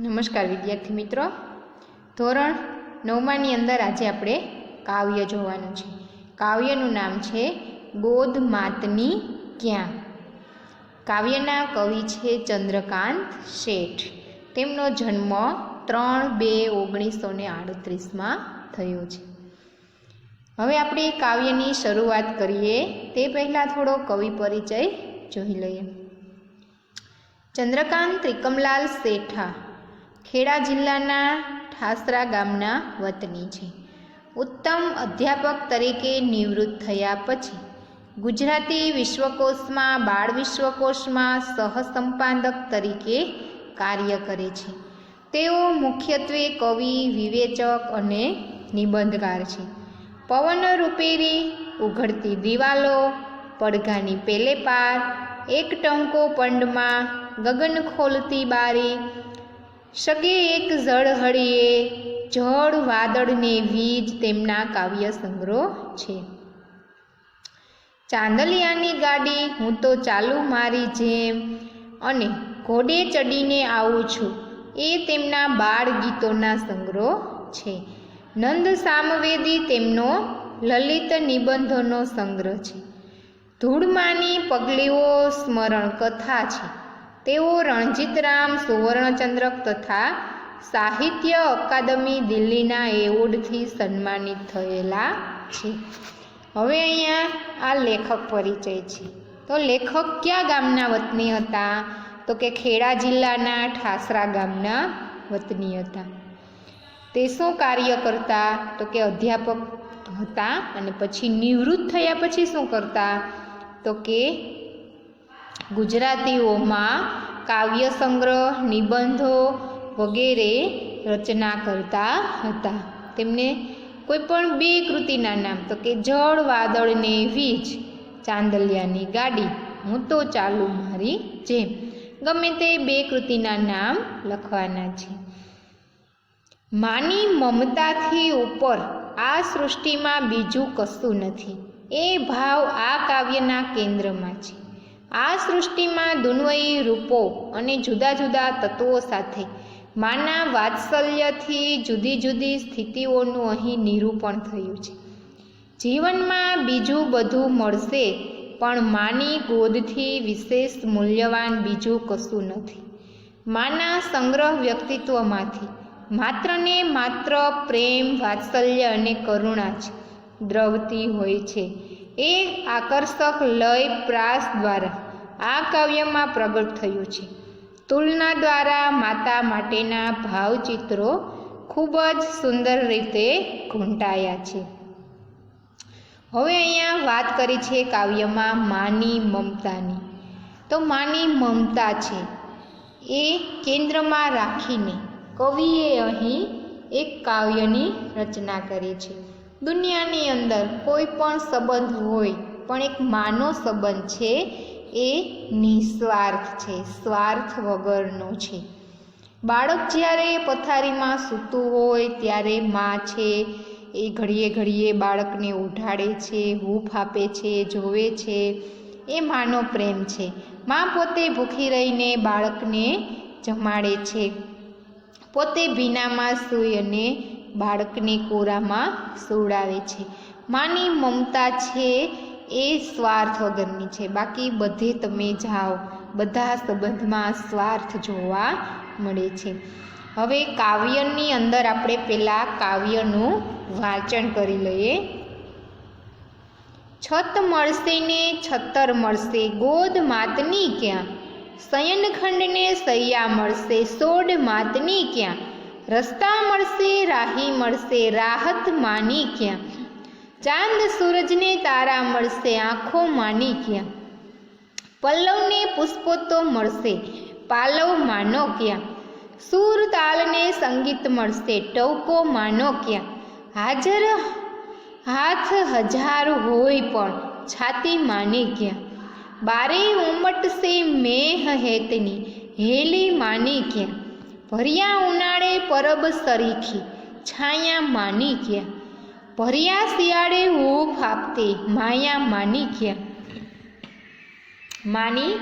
નમસ્કાર વિદ્યાર્થી મિત્રો. ધોરણ નવમાની અંદર આજે આપણે કાવ્ય જોવાનું છે. કાવ્યનું નામ છે ગોદ માતની ક્યાં? કાવ્યના કવિ છે ચંદ્રકાંત શેઠ. તેમનો જન્મ ત્રણ બે ઓગણીસો ને આડત્રીસમાં થયો છે. હવે આપણે કાવ્યની શરૂઆત કરીએ. તે પહેલાં થોડો કવિ પરિચય જોઈ લઈએ. ચંદ્રકાંત ત્રિકમલાલ શેઠા. ખેડા જિલ્લાના ઠાસરા ગામના વતની છે. ઉત્તમ અધ્યાપક તરીકે નિવૃત્ત થયા પછી ગુજરાતી વિશ્વકોશમાં, બાળ વિશ્વકોશમાં સહસંપાદક તરીકે કાર્ય કરે છે. તેઓ મુખ્યત્વે કવિ, વિવેચક અને નિબંધકાર છે. પવન રૂપેરી ઉઘડતી દિવાલો, પડઘાની પેલે પાર એક ટંકો પંડમાં ગગન ખોલતી બારી સગે એક ઝળહળીએ જળ વાદળને વીજ તેમના કાવ્ય સંગ્રહ છે. ચાંદલિયાની ગાડી, હું તો ચાલુ મારી જેમ અને ઘોડે ચડીને આવું છું, એ તેમના બાળ ગીતોના સંગ્રહ છે. નંદ સામવેદી તેમનો લલિત નિબંધોનો સંગ્રહ છે. ધૂળમાની પગલીઓ સ્મરણ કથા છે. તેઓ રણજીતરામ, સુવર્ણચંદ્રક તથા સાહિત્ય અકાદમી દિલ્હીના એવોર્ડથી સન્માનિત થયેલા છે. હવે અહીંયા આ લેખક પરિચય છે. તો લેખક કયા ગામના વતની હતા? તો કે ખેડા જિલ્લાના ઠાસરા ગામના વતની હતા. તે શું કાર્ય કરતા? તો કે અધ્યાપક હતા અને પછી નિવૃત્ત થયા પછી શું કરતા? તો કે ગુજરાતીઓમાં કાવ્ય સંગ્રહ, નિબંધો વગેરે રચના કરતા હતા. તેમને કોઈ પણ બે કૃતિના નામ, તો કે જળ, વાદળ ને વીજ, ચાંદલિયાની ગાડી, હું તો ચાલુ મારી જેમ. ગમે તે બે કૃતિના નામ લખવાના છે. માની મમતાથી ઉપર આ સૃષ્ટિમાં બીજું કશું નથી. એ ભાવ આ કાવ્યના કેન્દ્રમાં છે. આ સૃષ્ટિમાં દુન્વયી રૂપો અને જુદા જુદા તત્વો સાથે માના વાત્સલ્યથી જુદી જુદી સ્થિતિઓનું અહીં નિરૂપણ થયું છે. જીવનમાં બીજું બધું મળશે, પણ માની ગોદથી વિશેષ મૂલ્યવાન બીજું કશું નથી. માના સંગ્રહ વ્યક્તિત્વમાંથી માત્ર ને માત્ર પ્રેમ, વાત્સલ્ય અને કરુણા જ દ્રવતી હોય છે. એ આકર્ષક લય પ્રાસ દ્વારા આ કાવ્યમાં પ્રગટ થયું છે. તુલના દ્વારા માતા માટેના ભાવચિત્રો ખૂબ જ સુંદર રીતે ઘૂંટાયા છે. હવે અહીંયા વાત કરી છે કાવ્યમાં માની મમતાની. તો માની મમતા છે. એ કેન્દ્રમાં રાખીને કવિએ અહીં એક કાવ્યની રચના કરી છે. દુનિયાની અંદર કોઈ પણ સંબંધ હોય, પણ એક માનો સંબંધ છે, એ નિસ્વાર્થ છે, સ્વાર્થ વગરનો છે. બાળક જ્યારે પથારીમાં સૂતું હોય, ત્યારે મા છે, એ ઘડીએ ઘડીએ બાળકને ઉઠાડે છે, હૂફ આપે છે, જોવે છે, એ માનો પ્રેમ છે. મા પોતે ભૂખી રહીને બાળકને જમાડે છે. પોતે ભીનામાં સૂઈ અને બાળકને કોરામાં સુવડાવે છે. માની મમતા છે એ સ્વાર્થ વગરની છે. બાકી બધે તમે જાઓ. બધા સંબંધમાં સ્વાર્થ જોવા મળે છે. હવે કાવ્યની અંદર આપણે પહેલાં કાવ્યનું વાંચન કરી લઈએ. છત મળશે ને છત્તર મળશે, ગોદ માતની ક્યાં? શયનખંડને સૈયા મળશે, સોડ માતની ક્યાં? રસ્તા મળશે, રાહી મળશે, રાહત માની ક્યાં? ચાંદ સૂરજને તારા મળશે, આંખો માની ક્યાં? પલ્લવને પુષ્પો તો મળશે, પાલવ માનો ક્યાં? સૂર તાલને સંગીત મળશે ટવકો માનો ક્યાં? હાજર હાથ હજાર હોય પણ છાતી માને ક્યાં? બારે ઉમટશે મેહ હેતની, હેલી માની ક્યાં? ભર્યા ઉનાળે પરબ સરીખી, છાયા માની ગયા. ભર્યા શિયાળે હૂફ આપતે, માયા માની ગયા. માની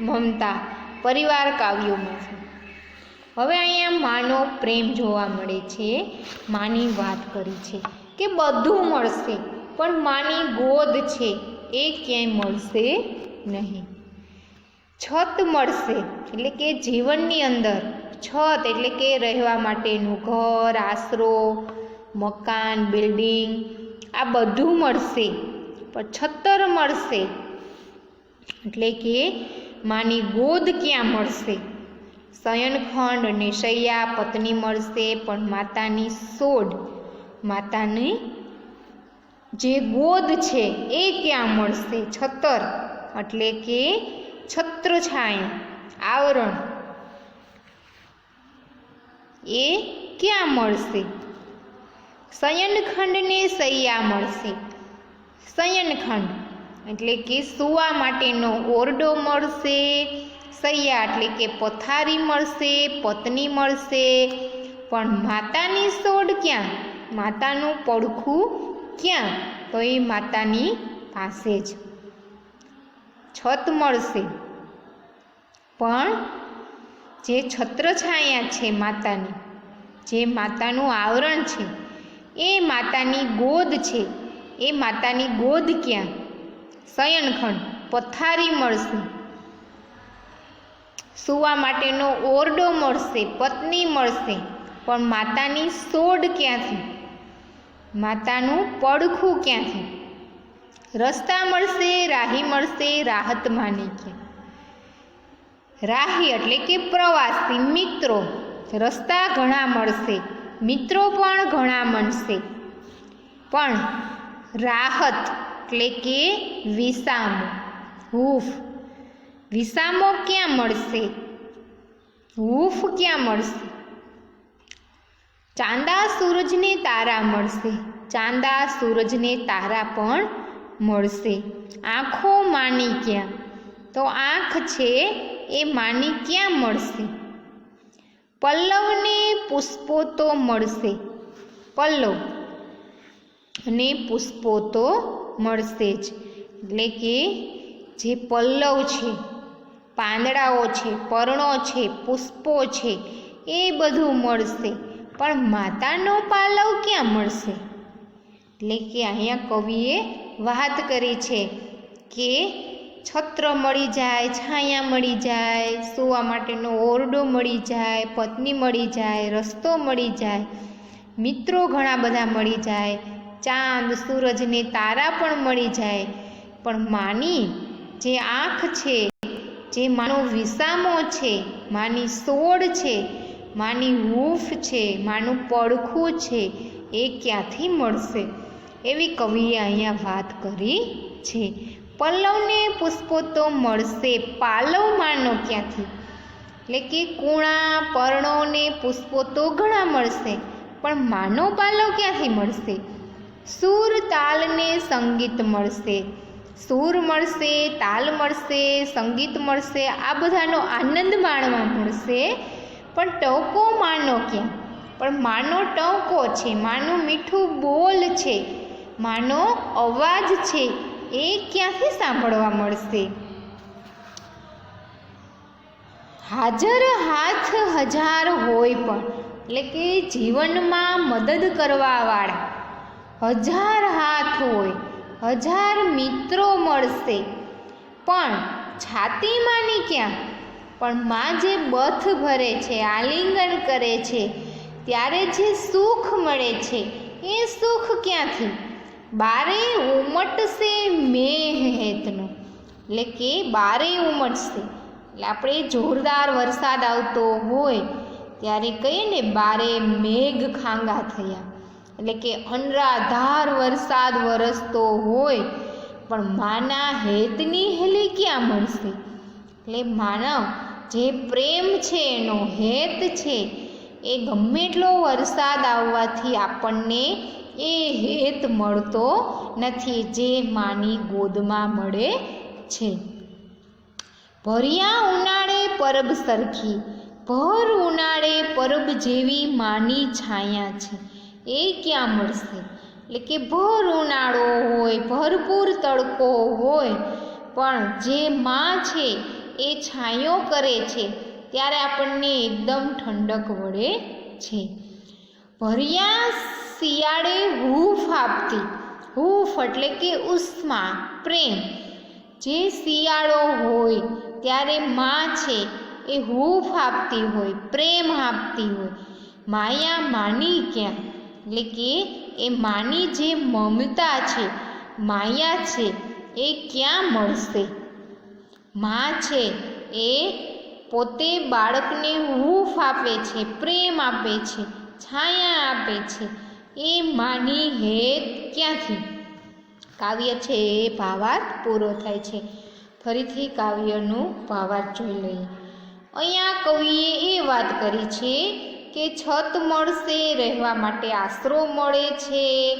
મમતા, પરિવાર કાવ્યોમાં છે હવે અહીંયા માનો પ્રેમ જોવા મળે છે. માની વાત કરી છે કે બધું મળશે, પણ માની ગોદ છે, એ ક્યાંય મળશે નહીં. છત મળશે, એટલે કે જીવનની અંદર છત એટલે કે રહેવા માટેનું ઘર, આશરો, મકાન, બિલ્ડિંગ, આ બધું મળશે. પણ છત્તર મળશે. એટલે કે માની ગોદ ક્યાં મળશે? શયનખંડ અને શૈયા પત્ની મળશે, પણ માતાની સોડ, માતાની જે ગોદ છે એ ક્યાં મળશે? છત્તર એટલે કે છત્રછાયા, આવરણ. એ ક્યાં મળશે? શયનખંડને સૈયા મળશે. શયનખંડ એટલે કે સૂવા માટેનો ઓરડો મળશે, સૈયા એટલે કે પથારી મળશે, પત્ની મળશે. પણ માતાની સોડ ક્યાં? માતાનું પડખું ક્યાં? તો એ માતાની પાસે જ છત મળશે. પણ જે છત્રછાયા છે માતાની, જે માતાનું આવરણ છે, એ માતાની ગોદ છે, એ માતાની ગોદ ક્યાં? શયનખંડ, પથારી મળશે. સૂવા માટેનો ઓરડો મળશે, પત્ની મળશે, પણ માતાની સોડ ક્યાંથી? માતાનું પડખું ક્યાંથી? રસ્તા મળશે, રાહી મળશે, રાહત માની ક્યાં રાહી એટલે કે પ્રવાસી મિત્રો. રસ્તા ઘણા મળશે, મિત્રો પણ ઘણા મળશે પણ રાહત એટલે કે વિસામો. હૂફ વિસામો ક્યાં મળશે? હૂફ ક્યાં મળશે? ચાંદા સૂરજને તારા મળશે, ચાંદા સૂરજને તારા પણ મળશે. આંખો માની ક્યાં તો આંખ છે એ માની ક્યાં મળશે? પલ્લવને પુષ્પો તો મળશે. પલ્લવ ને પુષ્પો તો મળશે જ. એટલે કે જે પલ્લવ છે, પાંદડાઓ છે, પર્ણો છે, પુષ્પો છે, એ બધું મળશે. પણ માતાનો પાલવ ક્યાં મળશે? એટલે કે અહીંયા કવિએ વાત કરી છે કે છત્ર મળી જાય, છાયા મળી જાય, સુવા માટેનો ઓરડો મળી જાય, પત્ની મળી જાય, રસ્તો મળી જાય, મિત્રો ઘણા બધા મળી જાય, ચાંદ સૂરજને તારા પણ મળી જાય. પણ માની, જે આંખ છે, જે માનો વિસામો છે, માની સોડ છે, માની હૂફ છે, માનું પડખું છે, એ ક્યાંથી મળશે? એવી કવિએ અહીંયા વાત કરી છે. પલ્લવને પુષ્પો તો મળશે પાલવ માનો ક્યાંથી? એટલે કે કુણા પર્ણોને પુષ્પો તો ઘણા મળશે, પણ માનો પાલવ ક્યાંથી મળશે? સૂર તાલને સંગીત મળશે. સૂર મળશે, તાલ મળશે, સંગીત મળશે, આ બધાનો આનંદ માણવા મળશે. પણ ટવકો માનો ક્યાં? પણ માનો ટકો છે, માનું મીઠું બોલ છે, માનો અવાજ છે એ ક્યાંથી સાંભળવા મળશે? હાજર હાથ હજાર હોય પણ, એટલે કે જીવનમાં મદદ કરવાવાળા. હજાર હાથ હોય, હજાર મિત્રો મળશે. પણ છાતીમાંની ક્યાં? પણ માં જે બથ ભરે છે, આલિંગન કરે છે, ત્યારે જે સુખ મળે છે, એ સુખ ક્યાંથી? બારે ઉમટશે મેહ હેતનો એટલે કે બારે ઉમટશે. એટલે આપણે જોરદાર વરસાદ આવતો હોય ત્યારે કહીએ ને બારે મેઘ ખાંગા થયા. એટલે કે અનરાધાર વરસાદ વરસતો હોય, પણ માના હેતની હેલી ક્યાં મળશે? એટલે માનવ, જે પ્રેમ છે, એનો હેત છે, એ ગમે એટલો વરસાદ આવવાથી આપણને એ હેત મળતો નથી જે માની ગોદમાં મળે છે. ભર્યા ઉનાળે પરબ સરખી, ભર ઉનાળે પરબ જેવી માની છાયા છે. એ ક્યાં મળશે? એટલે કે ભર ઉનાળો હોય, ભરપૂર તડકો હોય, પણ જે માં છે એ છાંયો કરે છે, ત્યારે આપણને એકદમ ઠંડક વળે છે. ભર્યા શિયાળે હૂફ આપતી, હૂફ એટલે કે ઉષ્મા, પ્રેમ. જે શિયાળો હોય, ત્યારે માં છે એ હૂફ આપતી હોય, પ્રેમ આપતી હોય. માયા માની ક્યાં? એટલે કે એ માની જે મમતા છે, માયા છે એ ક્યાં મળશે? માં છે એ પોતે બાળકને હૂફ આપે છે, પ્રેમ આપે છે. છાયા આપે છે. એ માની હેત ક્યાંથી? કાવ્ય છે એ ભાવાર્થ પૂરો થાય છે. ફરીથી કાવ્યનું ભાવાર્થ જોઈ લઈએ. અહીંયા કવિએ એ વાત કરી છે કે છત મળશે રહેવા માટે આશરો મળે છે,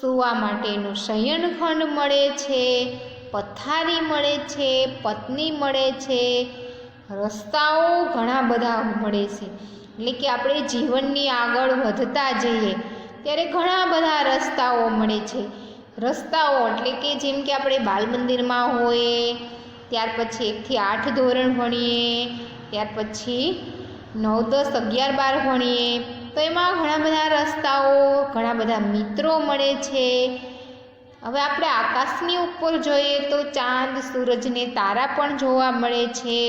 સૂવા માટેનું શયનખંડ મળે છે, પથારી મળે છે, પત્ની મળે છે, રસ્તાઓ ઘણા બધા મળે છે. એટલે કે આપણે જીવનની આગળ વધતા જઈએ, ત્યારે ઘણા બધા રસ્તાઓ મળે છે. રસ્તાઓ એટલે કે જેમ કે આપણે બાલ મંદિરમાં હોઈએ, ત્યાર પછી એકથી આઠ ધોરણ ભણીએ, ત્યાર પછી નવ, દસ, અગિયાર, બાર ભણીએ, તો એમાં ઘણા બધા રસ્તાઓ, ઘણા બધા મિત્રો મળે છે. હવે આપણે આકાશની ઉપર જોઈએ તો ચાંદ સૂરજને તારા પણ જોવા મળે છે.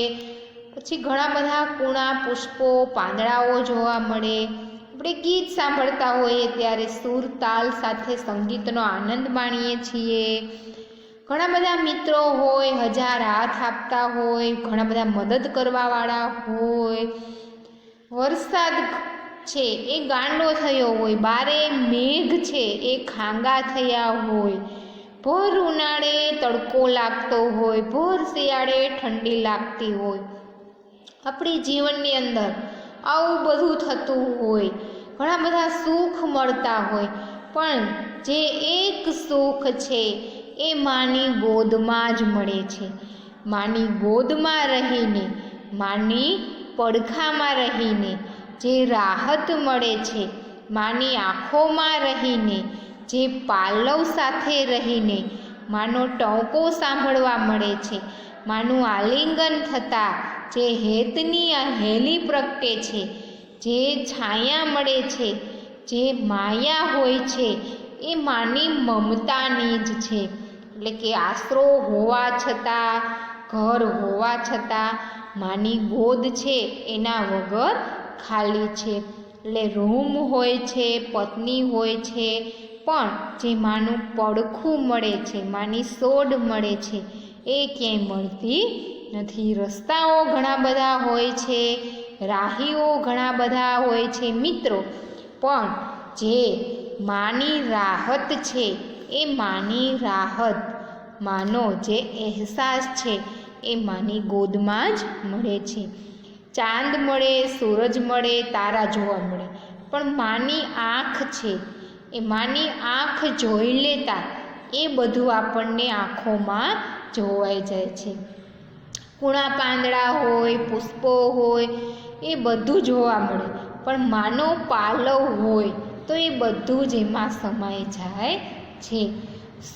પછી ઘણા બધા કૂણા, પુષ્પો, પાંદડાઓ જોવા મળે. આપણે ગીત સાંભળતા હોઈએ ત્યારે સૂર, તાલ સાથે સંગીતનો આનંદ માણીએ છીએ. ઘણા બધા મિત્રો હોય, હજાર હાથ આપતા હોય, ઘણા બધા મદદ કરવાવાળા હોય. વરસાદ છે, એ ગાંડો થયો હોય, બારે મેઘ છે, એ ખાંગા થયા હોય. ભર ઉનાળે તડકો લાગતો હોય, ભર શિયાળે ઠંડી લાગતી હોય. આપણી જીવનની અંદર આવું બધું થતું હોય, ઘણા બધા સુખ મળતા હોય, પણ જે એક સુખ છે એ માની ગોદમાં જ મળે છે. માની ગોદમાં રહીને, માની પડખામાં રહીને જે રાહત મળે છે, માની આંખોમાં રહીને, જે પાલવ સાથે રહીને માનો ટોંકો સાંભળવા મળે છે, માનું આલિંગન થતાં જે હેતની આ હેલી પ્રગટે છે, જે છાયા મળે છે, જે માયા હોય છે, એ માની મમતાની જ છે. એટલે કે આશરો હોવા છતાં, ઘર હોવા છતાં માની ગોદ છે, એના વગર ખાલી છે. એટલે રૂમ હોય છે, પત્ની હોય છે, પણ જે માનું પડખું મળે છે, માની સોડ મળે છે, એ ક્યાંય મળતી નથી. રસ્તાઓ ઘણા બધા હોય છે, રાહીઓ ઘણા બધા હોય છે મિત્રો. પણ જે માની રાહત છે, એ માની રાહત. માનો જે અહેસાસ છે, એ માની ગોદમાં જ મળે છે. ચાંદ મળે, સૂરજ મળે, તારા જોવા મળે. પણ માની આંખ છે, એ માની આંખ જોઈ લેતા, એ બધું આપણને આંખોમાં જોવાઈ જાય છે. કૂણા પાંદડા હોય, પુષ્પો હોય, એ બધું જોવા મળે. પણ માનો પાલવ હોય, તો એ બધું જ એમાં સમાઈ જાય છે.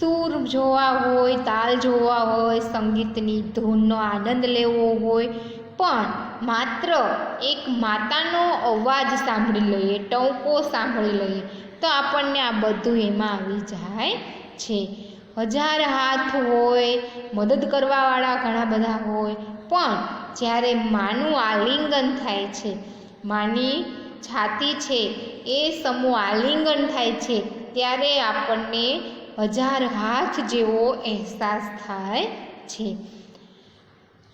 સૂર જોવા હોય, તાલ જોવા હોય, સંગીતની ધૂનનો આનંદ લેવો હોય, પણ માત્ર એક માતાનો અવાજ સાંભળી લઈએ, ટંકો સાંભળી લઈએ, તો આપણને આ બધું એમાં આવી જાય છે. હજાર હાથ હોય, મદદ કરવાવાળા ઘણા બધા હોય. પણ જ્યારે માનું આલિંગન થાય છે, માની છાતી છે, એ સમૂહ આલિંગન થાય છે, ત્યારે આપણને હજાર હાથ જેવો અહેસાસ થાય છે.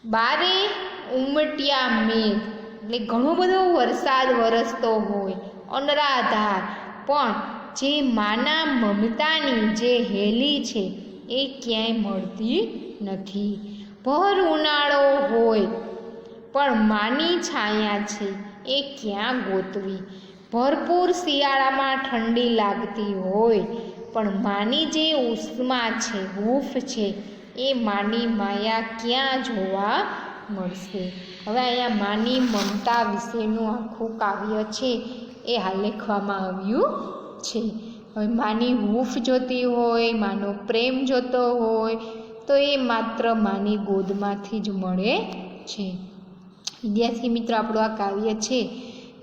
બારે ઉમટ્યા મેઘ, એટલે ઘણો બધો વરસાદ વરસતો હોય, અનરાધાર. પણ જે માના મમતાની જે હેલી છે, એ ક્યાંય મળતી નથી. ભર ઉનાળો હોય, પણ માની છાયા છે, એ ક્યાં ગોતવી? ભરપૂર શિયાળામાં ઠંડી લાગતી હોય, પણ માની જે ઉષ્મા છે, હૂફ છે, એ માની માયા ક્યાં જોવા મળશે? હવે અહીંયા માની મમતા વિશેનું આખું કાવ્ય છે, એ હાલ લખવામાં આવ્યું છે. હવે માની હૂફ જોતી હોય, માનો પ્રેમ જોતો હોય, તો એ માત્ર માની ગોદમાંથી જ મળે છે. વિદ્યાર્થી મિત્રો, આપણું આ કાવ્ય છે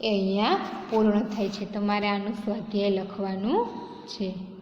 એ અહીંયા પૂર્ણ થાય છે. તમારે આનું સ્વાધ્યાય લખવાનું છે.